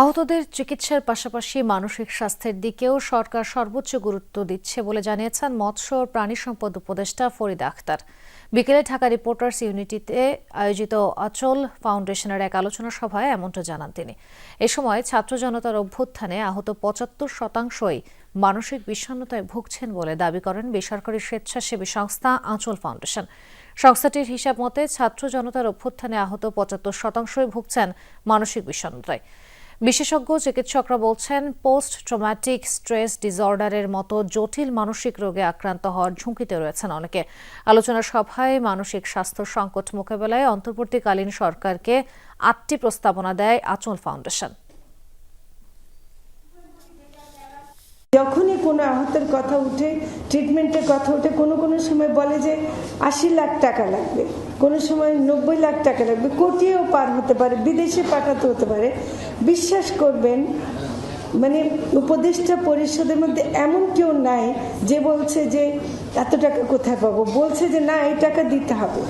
আহতদের চিকিৎসার পাশাপাশি মানসিক স্বাস্থ্যের দিকেও সরকার সর্বোচ্চ গুরুত্ব দিচ্ছে বলে জানিয়েছেন মৎস্য ও প্রাণী সম্পদ উপদেষ্টা ফরিদা আক্তার বিকেলে ঢাকা রিপোর্টার্স ইউনিটিতে আয়োজিত অচল ফাউন্ডেশনের এক আলোচনা সভায় এমনটা জানান তিনি। এ সময় ছাত্র জনতার অভ্যুত্থানে আহত পঁচাত্তর শতাংশই মানসিক বিষণ্ণতায় ভুগছেন বলে দাবি করেন বেসরকারি স্বেচ্ছাসেবী সংস্থা আঁচল ফাউন্ডেশন। সংস্থাটির হিসাব মতে ছাত্র জনতার অভ্যুত্থানে আহত পঁচাত্তর শতাংশই ভুগছেন মানসিক বিষণ্ণতায়। বিশেষজ্ঞ চিকিৎসকরা বলছেন পোস্ট ট্রমাটিক স্ট্রেস ডিসঅর্ডারের মতো জটিল মানসিক রোগে আক্রান্ত হওয়ার ঝুঁকিতে রয়েছেন অনেকে। আলোচনা সভায় মানসিক স্বাস্থ্য সংকট মোকাবেলায় অন্তর্বর্তীকালীন সরকারকে আটটি প্রস্তাবনা দেয় আচল ফাউন্ডেশন। যখনই কোনো আহতের কথা উঠে ট্রিটমেন্টের কথা উঠে, কোনো কোনো সময় বলে যে আশি লাখ টাকা লাগবে। কোনো সময় নব্বই লাখ টাকা লাগবে, কোটিও পার হতে পারে, বিদেশে পাঠাতে হতে পারে। বিশ্বাস করবেন মানে উপদেষ্টা পরিষদের মধ্যে এমন কেউ নাই যে বলছে যে, এত টাকা কোথায় পাবো? বলছে যে, না, এই টাকা দিতে হবে।